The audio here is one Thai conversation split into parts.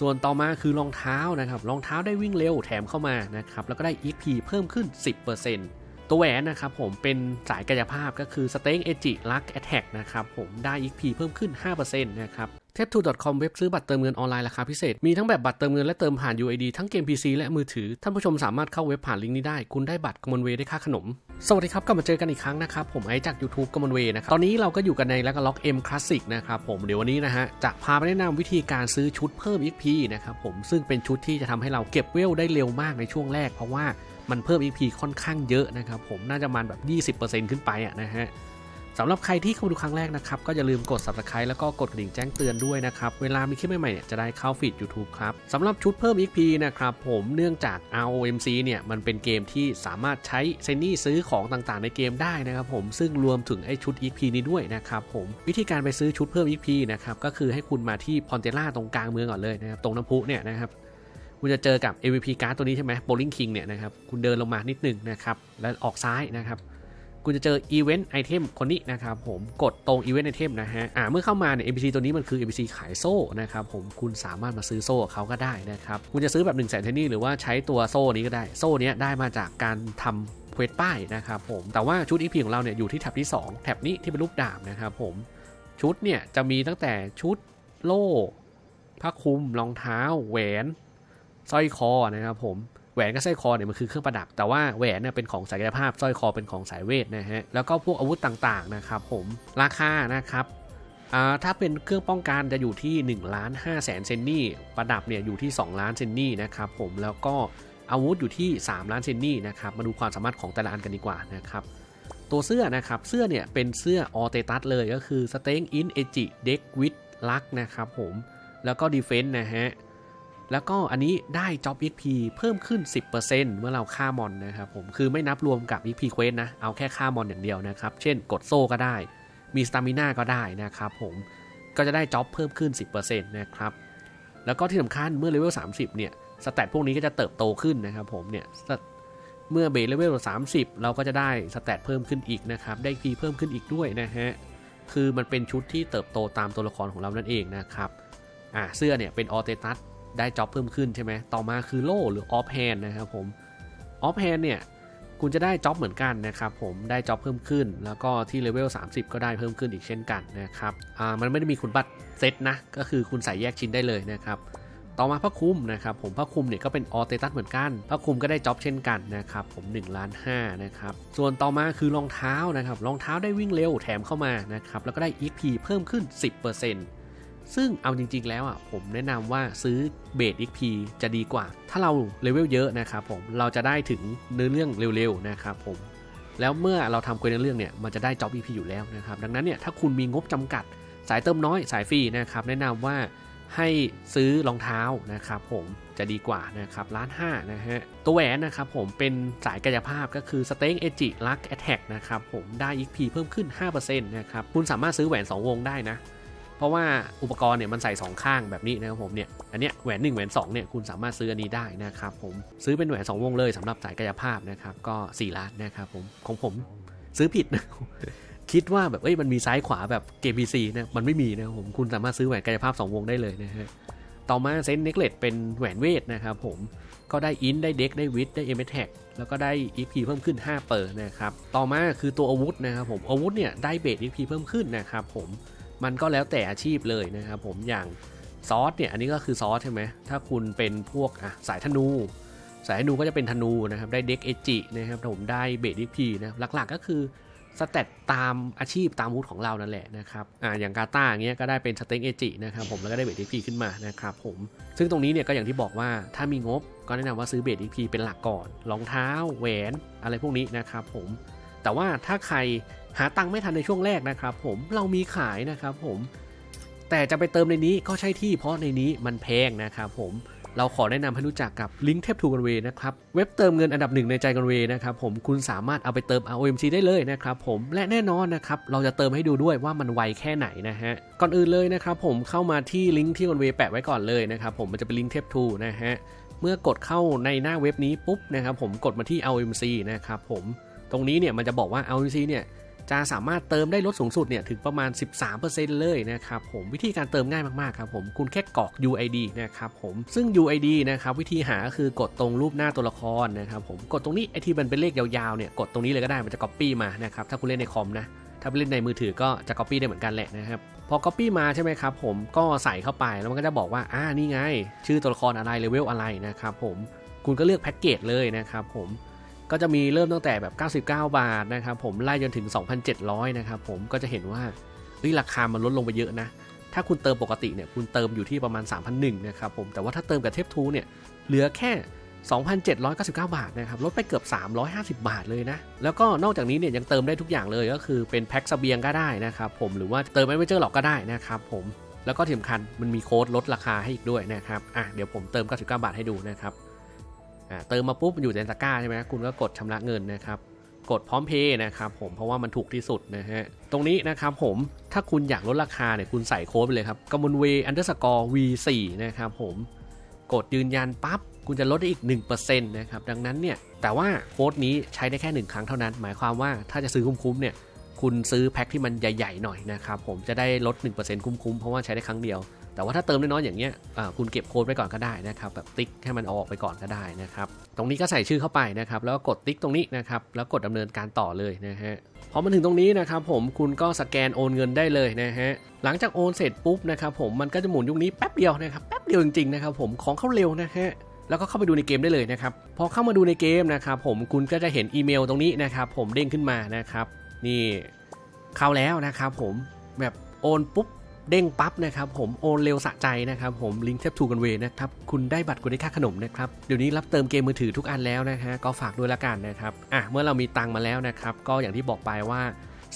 ส่วนต่อมาคือรองเท้านะครับรองเท้าได้วิ่งเร็วแถมเข้ามานะครับแล้วก็ได้ EP เพิ่มขึ้น 10%ตัวแหวนนะครับผมเป็นสายกายภาพก็คือ s t a n g Edge Luck Attack นะครับผมได้ EP เพิ่มขึ้น 5%นะครับ t e p 2 com เว็บซื้อบัตรเติมเงินออนไลน์ราคาพิเศษ มีทั้งแบบบัตรเติมเงินและเติมผ่าน UID ทั้งเกม PC และมือถือ ท่านผู้ชมสามารถเข้าเว็บผ่านลิงก์นี้ได้ คุณได้บัตรกมลเวได้ค่าขนม สวัสดีครับ กลับมาเจอกันอีกครั้งนะครับ ผมไอจาก YouTube กมลเวนะครับ ตอนนี้เราก็อยู่กันในแล้วก็ล็อก M Classic นะครับผม เดี๋ยววันนี้นะฮะ จะพาไปแนะนำวิธีการซื้อชุดเพิ่ม XP นะครับผม ซึ่งเป็นชุดที่จะทำให้เราเก็บเวลได้เร็วมากในช่วงแรก เพราะว่ามันเพิ่ม XP ค่อนข้างเยอะนะครับผม น่าจะมันแบบ 20%ขึ้นไปอะนะฮะ สำหรับใครที่เข้ามาดูครั้งแรกนะครับ ก็อย่าลืมกด subscribe แล้วก็กดกระดิ่งแจ้งเตือนด้วยนะครับ เวลามีคลิปใหม่ๆเนี่ยจะได้เข้าฟีด YouTube ครับสำหรับชุดเพิ่ม XP นะครับผมเนื่องจาก ROMC เนี่ยมันเป็นเกมที่สามารถใช้เซนนี่ซื้อของต่างๆ ในเกมได้นะครับผมซึ่งรวมถึงไอชุด XP นี้ด้วยนะครับผมวิธีการไปซื้อชุดเพิ่ม XP นะครับก็คือให้คุณมาที่พอนเตล่าตรงกลางเมืองก่อนเลยนะครับตรงน้ำพุเนี่ยนะครับคุณจะเจอกับ MVP การ์ดตัวนี้ใช่ไหม Bowling King เนี่ยนะครับคุณเดินลงมานิดหนึ่งนะครับแล้วออกซ้ายนะครับ คุณจะเจอ Event Item คนนี้นะครับผมกดตรง Event Item นะฮะอ่าเมื่อเข้ามาเนี่ย NPC ตัวนี้มันคือ NPC ขายโซ่นะครับผมคุณสามารถมาซื้อโซ่กับเขาก็ได้นะครับคุณจะซื้อแบบ1นึ่งแสนเทนนี่หรือว่าใช้ตัวโซ่นี้ก็ได้โซ่นี้ได้มาจากการทำเควสป้ายนะครับผมแต่ว่าชุด EP ของเราเนี่ยอยู่ที่แท็บที่ 2 แท็บนี้ที่เป็นรูปดาบนะครับผมชุดเนี่ยจะมีตั้งแต่ชุดโล่ผ้าคลุมรองเท้า แหวนสร้อยคอนะครับผม แหวนกับสร้อยคอเนี่ยมันคือเครื่องประดับ แต่ว่าแหวนเนี่ยเป็นของสายกายภาพสร้อยคอเป็นของสายเวทนะฮะแล้วก็พวกอาวุธต่างๆนะครับผมราคานะครับอ่าถ้าเป็นเครื่องป้องกันจะอยู่ที่1ล้าน5แสนเซนนี่ประดับเนี่ยอยู่ที่ 2 ล้านเซนนี่นะครับผมแล้วก็อาวุธอยู่ที่ 3 ล้านเซนนี่นะครับมาดูความสามารถของแต่ละอันกันดีกว่านะครับตัวเสื้อนะครับเสื้อเนี่ยเป็นเสื้อออเตตัสเลยก็คือ s t a n g in Edge Deck with Luck นะครับผมแล้วก็ Defense นะฮะ แล้วก็อันนี้ได้ Job XP เพิ่มขึ้น 10%เมื่อเราฆ่ามอนนะครับผม คือไม่นับรวมกับ XP Quest นะ เอาแค่ฆ่ามอนอย่างเดียวนะครับ เช่นกดโซ่ก็ได้ มีสตามิน่าก็ได้นะครับผม ก็จะได้ Job เพิ่มขึ้น 10%นะครับ แล้วก็ที่สำคัญเมื่อเลเวล 30 เนี่ย สแตทพวกนี้ก็จะเติบโตขึ้นนะครับผมเนี่ย เมื่อเบสเลเวล 30 เราก็จะได้สแตทเพิ่มขึ้นอีกนะครับ ได้ XP เพิ่มขึ้นอีกด้วยนะฮะ คือมันเป็นชุดที่เติบโตตามตัวละครของเรานั่นเองนะครับ อ่าเสื้อเนี่ยเป็นออเตตัส ได้จ็อบเพิ่มขึ้นใช่ไหมต่อมาคือโล่หรือออฟแฮนนะครับผมออฟแฮนเนี่ยคุณจะได้จ็อบเหมือนกันนะครับผมได้จ็อบเพิ่มขึ้น แล้วก็ที่เลเวล30 ก็ได้เพิ่มขึ้นอีกเช่นกันนะครับอ่ามันไม่ได้มีคุณบัตรเซตนะ ก็คือคุณใส่แยกชิ้นได้เลยนะครับต่อมาผ้าคลุมนะครับผมผ้าคลุมเนี่ยก็เป็นออเตตัสเหมือนกันผ้าคลุมก็ได้จ็อบเช่นกันนะครับผม1ล้าน5นะครับส่วนต่อมาคือรองเท้านะครับรองเท้าได้วิ่งเร็วแถมเข้ามานะครับแล้วก็ได้ XP เพิ่มขึ้น 10% ซึ่งเอาจริง ๆ แล้วอะผมแนะนำว่าซื้อเบส XP จะดีกว่า ถ้าเราเลเวลเยอะนะครับผมเราจะได้ถึงเนื้อเรื่องเร็วๆนะครับผมแล้วเมื่อเราทำเควสในเรื่องเนี่ยมันจะได้จ็อบ XP อยู่แล้วนะครับดังนั้นเนี่ยถ้าคุณมีงบจำกัดสายเติมน้อยสายฟรีนะครับแนะนำว่าให้ซื้อรองเท้านะครับผมจะดีกว่านะครับล้านห้านะฮะตัวแหวนนะครับผมเป็นสายกายภาพก็คือ s t a n g Edge Luck Attack นะครับผมได้ XP เพิ่มขึ้น 5%นะครับคุณสามารถซื้อแหวน 2 วงได้นะ เพราะว่าอุปกรณ์เนี่ยมันใส่ 2 ข้างแบบนี้นะครับผมเนี่ยอันเนี้ยแหวน1แหวน2เนี่ยคุณสามารถซื้ออันนี้ได้นะครับผมซื้อเป็นแหวน 2 วงเลยสำหรับสายกายภาพนะครับก็4ล้านนะครับผมของผมซื้อผิดนะคิดว่าแบบเอ้ยมันมีซ้ายขวาแบบเกม PC นะมันไม่มีนะครับผมคุณสามารถซื้อแหวนกายภาพ 2 วงได้เลยนะฮะต่อมาเซนเน็กเลตเป็นแหวนเวทนะครับผมก็ได้อินได้เด็กได้วิดได้เอเมทแท็กแล้วก็ได้ EP เพิ่มขึ้น 5 เปอร์นะครับต่อมาคือตัวอาวุธนะครับผมอาวุธเนี่ยได้เบส EP เพิ่มขึ้นนะครับผม มันก็แล้วแต่อาชีพเลยนะครับผมอย่างซอสเนี่ยอันนี้ก็คือซอสใช่ไหมถ้าคุณเป็นพวกอะสายธนู สายธนูก็จะเป็นธนูนะครับได้เด็กเอจินะครับผมได้เบส EP นะหลักๆก็คือสเตตตามอาชีพตามวุฒิของเรานั่นแหละนะครับอ่าอย่างกาตาอย่างเงี้ยก็ได้เป็นสเต็งเอจินะครับผมแล้วก็ได้เบดีพีขึ้นมานะครับผมซึ่งตรงนี้เนี่ยก็อย่างที่บอกว่าถ้ามีงบก็แนะนำว่าซื้อเบดีพีเป็นหลักก่อนรองเท้าแหวนอะไรพวกนี้นะครับผมแต่ว่าถ้าใคร หาตังค์ไม่ทันในช่วงแรกนะครับ ผมเรามีขายนะครับผมแต่จะไปเติมในนี้ก็ใช่ที่เพราะในนี้มันแพงนะครับผมเราขอแนะนำให้รู้จักกับ Link t a p to กันเวนะครับเว็บเติมเงินอันดับหนึ่งในใจกันเวนะครับผมคุณสามารถเอาไปเติม ROMC ได้เลยนะครับผมและแน่นอนนะครับเราจะเติมให้ดูด้วยว่ามันไวแค่ไหนนะฮะก่อนอื่นเลยนะครับผมเข้ามาที่ลิงก์ที่กันเวแปะไว้ก่อนเลยนะครับผมมันจะเป็นลิงก์ t a p to นะฮะเมื่อกดเข้าในหน้าเว็บนี้ปุ๊บนะครับผมกดมาที่ ROMC นะครับผมตรงนี้เนี่ยมันจะบอกว่า ROMC เนี่ย จะสามารถเติมได้ลดสูงสุดเนี่ยถึงประมาณ 13%เลยนะครับผมวิธีการเติมง่ายมากๆครับผมคุณแค่กรอก UID นะครับผมซึ่ง UID นะครับวิธีหาก็คือกดตรงรูปหน้าตัวละครนะครับผมกดตรงนี้ไอที่มันเป็นเลขยาวๆเนี่ยกดตรงนี้เลยก็ได้มันจะ Copy มานะครับถ้าคุณเล่นในคอมนะถ้าไปเล่นในมือถือก็จะ Copy ได้เหมือนกันแหละนะครับพอ Copy มาใช่ไหมครับผมก็ใส่เข้าไปแล้วมันก็จะบอกว่าอ่านี่ไง ชื่อตัวละครอะไรเลเวลอะไรนะครับผมคุณก็เลือกแพ็กเกจเลยนะครับผม ก็จะมีเริ่มตั้งแต่แบบ 99 บาทนะครับผมไล่จนถึง 2,700นะครับผมก็จะเห็นว่าเฮ้ยราคามันลดลงไปเยอะนะ ถ้าคุณเติมปกติเนี่ยคุณเติมอยู่ที่ประมาณ 3,001นะครับผมแต่ว่าถ้าเติมกับเทปทูเนี่ยเหลือแค่ 2,799 บาทนะครับลดไปเกือบ 350 บาทเลยนะ แล้วก็นอกจากนี้เนี่ยยังเติมได้ทุกอย่างเลยก็คือเป็นแพ็คเสบียงก็ได้นะครับผมหรือว่าเติมไม่เจอหรอกก็ได้นะครับผมแล้วก็ที่สำคัญมันมีโค้ดลดราคาให้อีกด้วยนะครับอะเดี๋ยวผมเติม 99 บาทให้ดูนะครับ เติมมาปุ๊บอยู่ในตะกร้าใช่ไหมคุณก็กดชำระเงินนะครับกดพร้อมเพย์นะครับผมเพราะว่ามันถูกที่สุดนะฮะตรงนี้นะครับผมถ้าคุณอยากลดราคาเนี่ยคุณใส่โค้ดไปเลยครับกมลเวอันเดอร์สกอร์ V4 นะครับผมกดยืนยันปั๊บคุณจะลดได้อีก 1%นะครับดังนั้นเนี่ยแต่ว่าโค้ดนี้ใช้ได้แค่ 1 ครั้งเท่านั้น หมายความว่าถ้าจะซื้อคุ้มๆเนี่ยคุณซื้อแพ็คที่มันใหญ่ๆหน่อยนะครับผมจะได้ลด 1%คุ้มๆ เพราะว่าใช้ได้ครั้งเดียว แต่ว่าถ้าเติมน้อยๆอย่างเงี้ยคุณเก็บโค้ดไว้ก่อนก็ได้นะครับแบบติ๊กให้มันออกไปก่อนก็ได้นะครับตรงนี้ก็ใส่ชื่อเข้าไปนะครับแล้วก็กดติ๊กตรงนี้นะครับแล้วกดดำเนินการต่อเลยนะฮะพอมาถึงตรงนี้นะครับผมคุณก็สแกนโอนเงินได้เลยนะฮะหลังจากโอนเสร็จปุ๊บนะครับผมมันก็จะหมุนยุคนี้แป๊บเดียวนะครับแป๊บเดียวจริงๆนะครับผมของเข้าเร็วนะฮะแล้วก็เข้าไปดูในเกมได้เลยนะครับ พอเข้ามาดูในเกมนะครับผมคุณก็จะเห็นอีเมลตรงนี้นะครับผมเด้งขึ้นมานะครับ นี่เข้าแล้วนะครับผมแบบโอนปุ๊บ เด้งปั๊บนะครับผมโอนเร็วสะใจนะครับผมลิงก์แทบทูกันเวนะครับคุณได้บัตรคุณได้ค่าขนมนะครับเดี๋ยวนี้รับเติมเกมมือถือทุกอันแล้วนะฮะก็ฝากด้วยละกันนะครับอะเมื่อเรามีตังมาแล้วนะครับก็อย่างที่บอกไปว่า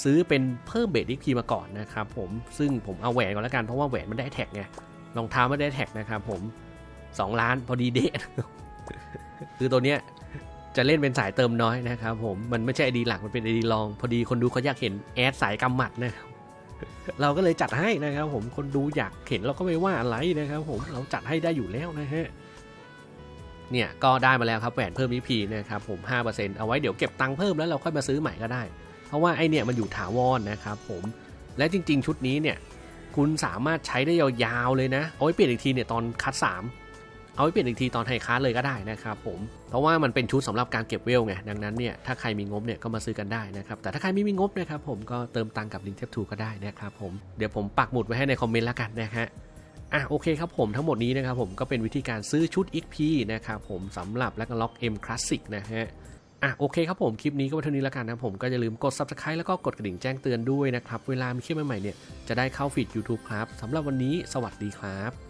ซื้อเป็นเพิ่มเบสดิกพีมาก่อนนะครับผมซึ่งผมเอาแหวนก่อนละกันเพราะว่าแหวนมันได้แท็กไงรองเท้าไม่ได้แท็กนะครับผม 2 ล้านพอดีเดะคือตัวเนี้ยจะเล่นเป็นสายเติมน้อยนะครับผมมันไม่ใช่ไอดีหลักมันเป็นไอดีรอง พอดีคนดูเขาอยากเห็นแอดสายกำหมัดนะครับ เราก็เลยจัดให้นะครับผมคนดูอยากเห็นเราก็ไม่ว่าอะไรนะครับผมเราจัดให้ได้อยู่แล้วนะฮะเนี่ยก็ได้มาแล้วครับแหวนเพิ่ม EP นะครับผม 5%เอาไว้เดี๋ยวเก็บตังค์เพิ่มแล้วเราค่อยมาซื้อใหม่ก็ได้ เพราะว่าไอเนี่ยมันอยู่ถาวรนะครับผมและจริง ๆ ชุดนี้เนี่ยคุณสามารถใช้ได้ยาวๆเลยนะ เอาไว้เปลี่ยนอีกทีเนี่ยตอนคัด3 เอาไว้เปลี่ยนอีกทีตอนไฮคัสเลยก็ได้นะครับผม เพราะว่ามันเป็นชุดสำหรับการเก็บเวลไง ดังนั้นเนี่ยถ้าใครมีงบเนี่ยก็มาซื้อกันได้นะครับ แต่ถ้าใครไม่มีงบนะครับผมก็เติมตังกับลิงก์เทปทูก็ได้นะครับผม เดี๋ยวผมปักหมุดไว้ให้ในคอมเมนต์แล้วกันนะฮะอะโอเคครับผมทั้งหมดนี้นะครับผมก็เป็นวิธีการซื้อชุด XP นะครับผมสำหรับและก็ล็อก M Classic นะฮะอะโอเคครับผมคลิปนี้ก็ว้เท่านี้แล้วกันนะผมก็อย่าลืมกด subscribe แล้วก็กดกระดิ่งแจ้งเตือนด้วยนะครับ เวลามีคลิปใหม่ๆเนี่ยจะได้เข้าฟีด YouTube ครับสำหรับวันนี้สวัสดีครับ